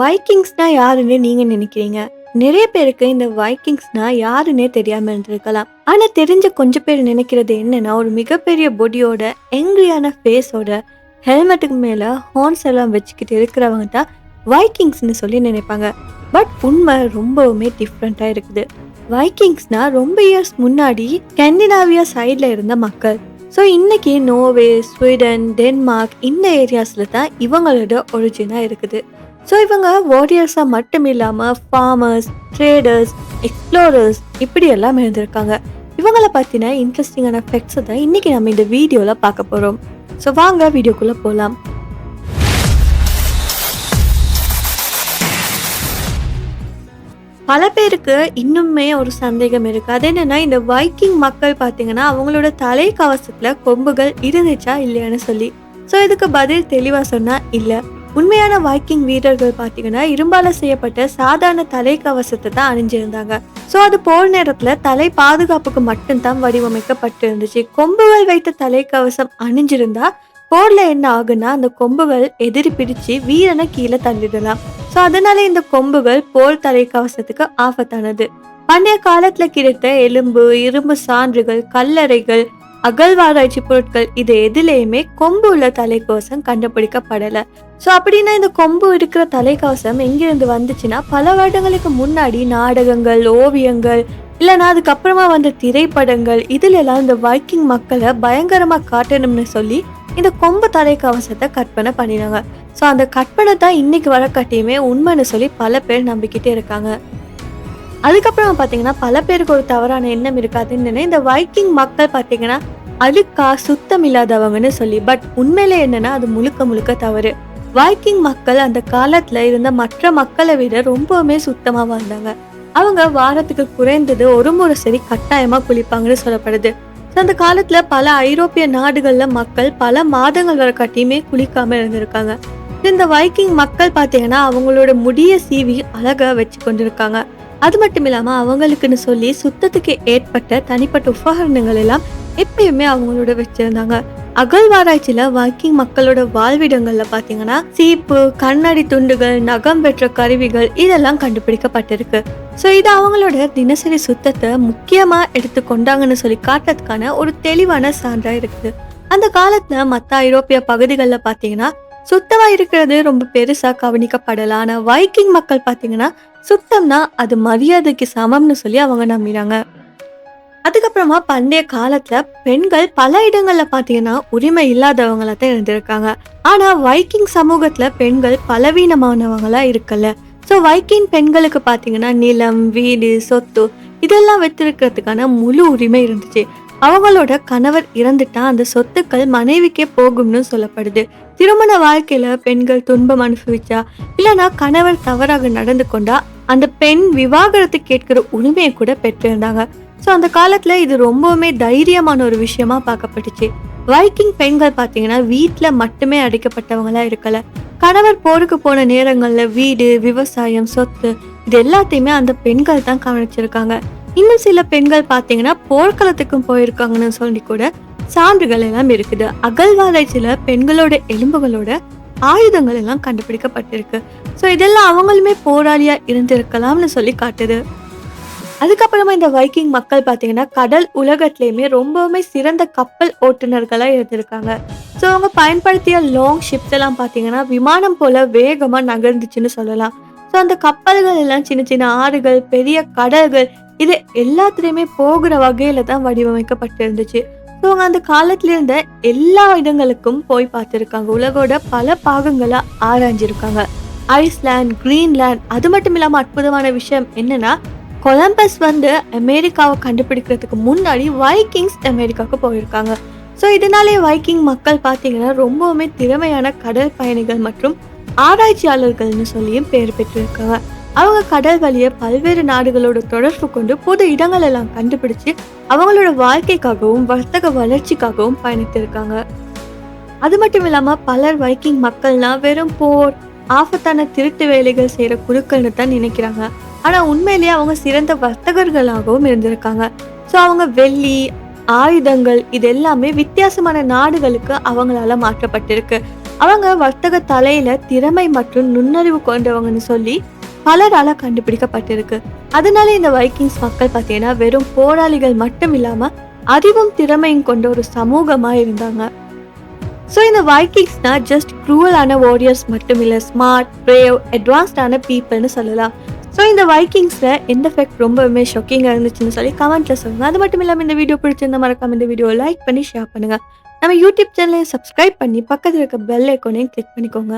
வைக்கிங்ஸ்னா யாருன்னு நீங்க நினைக்கிறீங்க? நிறைய பேருக்கு இந்த வைக்கிங்ஸ்னா யாருன்னே தெரியாம இருந்திருக்கலாம். ஆனா தெரிஞ்ச கொஞ்ச பேர் நினைக்கிறது என்னன்னா ஒரு மிகப்பெரிய பொடியோட எங்கிரியான ஃபேஸோட ஹெல்மெட்டுக்கு மேல ஹார்ன்ஸ் எல்லாம் வச்சுக்கிட்டு இருக்கிறவங்க தான் வைக்கிங்ஸ்னு சொல்லி நினைப்பாங்க. பட் உண்மை ரொம்பவுமே டிஃப்ரெண்டா இருக்குது. வைக்கிங்ஸ்னா ரொம்ப இயர்ஸ் முன்னாடி ஸ்கண்டினாவியா சைட்ல இருந்த மக்கள். ஸோ இன்னைக்கு நோவே ஸ்வீடன் டென்மார்க் இந்த ஏரியாஸில் தான் இவங்களோட ஒரிஜினாக இருக்குது. ஸோ இவங்க வாரியர்ஸாக மட்டும் இல்லாமல் ஃபார்மர்ஸ் ட்ரேடர்ஸ் எக்ஸ்ப்ளோரர்ஸ் இப்படி எல்லாம் இருந்திருக்காங்க இவங்கள பற்றின இன்ட்ரெஸ்டிங்கான ஃபெக்ட்ஸை தான் இன்றைக்கி நம்ம இந்த வீடியோவில் பார்க்க போகிறோம் ஸோ வாங்க வீடியோக்குள்ளே போகலாம் பல பேருக்கு இன்னுமே ஒரு சந்தேகம் இருக்குது அது என்னென்னா இந்த வைக்கிங் மக்கள் பார்த்தீங்கன்னா அவங்களோட தலை கவசத்தில் கொம்புகள் இருந்துச்சா இல்லையான்னு சொல்லி. ஸோ இதுக்கு பதில் தெளிவாக சொன்னால் இல்லை. உண்மையான வைக்கிங் வீரர்கள் பார்த்தீங்கன்னா இரும்பால செய்யப்பட்ட சாதாரண தலை கவசத்தை தான் அணிஞ்சிருந்தாங்க. ஸோ அது போர் நேரத்தில் தலை பாதுகாப்புக்கு மட்டும்தான் வடிவமைக்கப்பட்டு இருந்துச்சு கொம்புகள் வைத்த தலை கவசம் அணிஞ்சிருந்தா போர்ல என்ன ஆகுன்னா அந்த கொம்புகள் எதிரி பிடிச்சு வீரனை கீழே தள்ளிடலாம். ஸோ அதனால இந்த கொம்புகள் போர் தலைக்கவசத்துக்கு ஆபத்தானது. பண்டைய காலத்துல கிடைத்த எலும்பு இரும்பு சான்றுகள் கல்லறைகள் அகழ்வாராய்ச்சி பொருட்கள் இது எதுலேயுமே கொம்பு உள்ள தலைக்கவசம் கண்டுபிடிக்கப்படலை. ஸோ அப்படின்னா இந்த கொம்பு இருக்கிற தலைக்கவசம் எங்கிருந்து வந்துச்சுன்னா பல வருடங்களுக்கு முன்னாடி நாடகங்கள் ஓவியங்கள் இல்லைன்னா அதுக்கப்புறமா வந்த திரைப்படங்கள் இதுல எல்லாம் இந்த வைக்கிங் மக்களை பயங்கரமாக காட்டணும்னு சொல்லி இந்த கொம்பு தலைக்கவசத்தை கற்பனை பண்ணினாங்க. ஸோ அந்த கற்பனை தான் இன்னைக்கு வர கட்டியுமே உண்மைன்னு சொல்லி பல பேர் நம்பிக்கிட்டே இருக்காங்க. அதுக்கப்புறம் பார்த்தீங்கன்னா பல பேருக்கு ஒரு தவறான எண்ணம் இருக்காதுன்னு இந்த வைக்கிங் மக்கள் பார்த்தீங்கன்னா அழுக்கா சுத்தம் இல்லாதவங்கன்னு சொல்லி பட் உண்மையில என்னன்னா அது முழுக்க முழுக்க தவறு. வைக்கிங் மக்கள் அந்த காலத்துல இருந்த மற்ற மக்களை விட ரொம்பவுமே சுத்தமா வாழ்ந்தாங்க. அவங்க வாரத்துக்கு குறைந்தது ஒரு முறை சரி கட்டாயமா குளிப்பாங்கன்னு சொல்லப்படுது. அந்த காலத்துல பல ஐரோப்பிய நாடுகள்ல மக்கள் பல மாதங்கள் வரை கட்டியுமே குளிக்காம இருந்திருக்காங்க. இந்த வைக்கிங் மக்கள் பார்த்தீங்கன்னா அவங்களோட முடிய சீவி அழகா வச்சு கொண்டிருக்காங்க அது மட்டும் இல்லாமல் அவங்களுக்குன்னு சொல்லி சுத்தத்துக்கு ஏற்பட்ட தனிப்பட்ட உபகரணங்கள் எல்லாம் எப்பயுமே அவங்களோட வச்சிருந்தாங்க. அகழ்வாராய்ச்சியில வைக்கிங் மக்களோட வாழ்விடங்கள்ல பாத்தீங்கன்னா சீப்பு கண்ணாடி துண்டுகள் நகம் பெற்ற கருவிகள் இதெல்லாம் கண்டுபிடிக்கப்பட்டிருக்கு. ஸோ இது அவங்களோட தினசரி சுத்தத்தை முக்கியமா எடுத்துக்கொண்டாங்கன்னு சொல்லி காட்டுறதுக்கான ஒரு தெளிவான சான்றா இருக்குது. அந்த காலத்துல மற்ற ஐரோப்பிய பகுதிகளில் பாத்தீங்கன்னா சுத்தமா இருக்கிறது ரொம்ப பெருசா கவனிக்கப்படலாம் ஆனா வைக்கிங் மக்கள் பாத்தீங்கன்னா சுத்தம்னா அது மரியாதைக்கு சமம்னு சொல்லி அவங்க நம்பினாங்க. அதுக்கப்புறமா பண்டைய காலத்துல பெண்கள் பல இடங்கள்ல பாத்தீங்கன்னா உரிமை இல்லாதவங்களா தான் இருந்திருக்காங்க. ஆனா வைக்கிங் சமூகத்துல பெண்கள் பலவீனமானவங்களா இருக்கல. ஸோ வைக்கிங் பெண்களுக்கு பாத்தீங்கன்னா நிலம் வீடு சொத்து இதெல்லாம் வைத்திருக்கிறதுக்கான முழு உரிமை இருந்துச்சு. அவங்களோட கணவர் இறந்துட்டா அந்த சொத்துக்கள் மனைவிக்கே போகும்னு சொல்லப்படுது. திருமண வாழ்க்கையில பெண்கள் துன்பம் அனுபவிச்சா இல்லைன்னா கணவர் தவறாக நடந்து கொண்டா அந்த பெண் விவாகரத்து கேட்கிற உரிமையை கூட பெற்றிருந்தாங்க. ஸோ அந்த காலத்தில் இது ரொம்பவுமே தைரியமான ஒரு விஷயமா பார்க்கப்பட்டுச்சு. வைக்கிங் பெண்கள் பார்த்தீங்கன்னா வீட்டில் மட்டுமே அடைக்கப்பட்டவங்களா இருக்கல. கணவர் போருக்கு போன நேரங்களில் வீடு விவசாயம் சொத்து இது எல்லாத்தையுமே அந்த பெண்கள் தான் கவனிச்சிருக்காங்க. இன்னும் சில பெண்கள் பார்த்தீங்கன்னா போர்க்களத்துக்கும் போயிருக்காங்கன்னு சொல்லி கூட சான்றுகள் எல்லாம் இருக்குது. அகழ்வாராய்ச்சியில் பெண்களோட எலும்புகளோட ஆயுதங்கள் எல்லாம் கண்டுபிடிக்கப்பட்டிருக்கு. ஸோ இதெல்லாம் அவங்களுமே போராளியா இருந்திருக்கலாம்னு சொல்லி காட்டுது. அதுக்கப்புறமா இந்த வைக்கிங் மக்கள் பார்த்தீங்கன்னா கடல் உலகத்திலேயுமே ரொம்பவுமே சிறந்த கப்பல் ஓட்டுநர்களாக இருந்திருக்காங்க. ஸோ அவங்க பயன்படுத்திய லாங் ஷிப்ஸ் எல்லாம் பார்த்தீங்கன்னா விமானம் போல வேகமாக நகர்ந்துச்சுன்னு சொல்லலாம். ஸோ அந்த கப்பல்கள் எல்லாம் சின்ன சின்ன ஆறுகள் பெரிய கடல்கள் இது எல்லாத்துலேயுமே போகிற வகையில தான் வடிவமைக்கப்பட்டிருந்துச்சு. ஸோ அந்த காலத்துல இருந்த எல்லா இடங்களுக்கும் போய் பார்த்துருக்காங்க. உலகோட பல பாகங்களை ஆராய்ஞ்சிருக்காங்க. ஐஸ்லாண்ட் கிரீன்லாண்ட் அது மட்டும் இல்லாமல் அற்புதமான விஷயம் என்னன்னா கொலம்பஸ் வந்து அமெரிக்காவை கண்டுபிடிக்கிறதுக்கு முன்னாடி வைக்கிங்ஸ் அமெரிக்காவுக்கு போயிருக்காங்க. ஸோ இதனாலே வைக்கிங் மக்கள் பார்த்தீங்கன்னா ரொம்பவுமே திறமையான கடல் பயணிகள் மற்றும் ஆராய்ச்சியாளர்கள்னு சொல்லியும் பேர் பெற்றிருக்காங்க. அவங்க கடல் வழியை பல்வேறு நாடுகளோட தொடர்பு கொண்டு புது இடங்கள் எல்லாம் கண்டுபிடிச்சு அவங்களோட வாழ்க்கைக்காகவும் வர்த்தக வளர்ச்சிக்காகவும் பயணித்திருக்காங்க. அது மட்டும் இல்லாம பலர் வைக்கிங் மக்கள்னா வெறும் போர் ஆபத்தான திருட்டு வேலைகள் செய்யற குழுக்கள்னு தான் நினைக்கிறாங்க. ஆனா உண்மையிலேயே அவங்க சிறந்த வர்த்தகர்களாகவும் இருந்திருக்காங்க. ஸோ அவங்க வெள்ளி ஆயுதங்கள் இது எல்லாமே வித்தியாசமான நாடுகளுக்கு அவங்களால மாற்றப்பட்டிருக்கு. அவங்க வர்த்தக தலையில திறமை மற்றும் நுண்ணறிவு கொண்டவங்கன்னு சொல்லி பலரால கண்டுபிடிக்கப்பட்டிருக்கு. அதனால இந்த வைக்கிங்ஸ் மக்கள் பார்த்தீங்கன்னா வெறும் போராளிகள் மட்டும் இல்லாம அறிவும் திறமையும் கொண்ட ஒரு சமூகமா இருந்தாங்க. ஸோ இந்த வைக்கிங்ஸ்னா ஜஸ்ட் க்ரூவலான வாரியர்ஸ் மட்டும் இல்லை ஸ்மார்ட் பிரேவ் அட்வான்ஸ்டான பீப்புள்னு சொல்லலாம். ஸோ இந்த வைக்கிங்ஸில் எந்த ஃபேக்ட் ரொம்பவுமே ஷாக்கிங்காக இருந்துச்சுன்னு சொல்லி கமெண்ட்டில் சொல்லுங்கள் அது மட்டும் இல்லாமல் இந்த வீடியோ பிடிச்சிருந்த மறக்காம இந்த வீடியோ லைக் பண்ணி ஷேர் பண்ணுங்கள் நம்ம யூடியூப் சேனலையும் சப்ஸ்கிரைப் பண்ணி பக்கத்தில் இருக்க பெல் ஐக்கோனையும் கிளிக் பண்ணிக்கோங்க.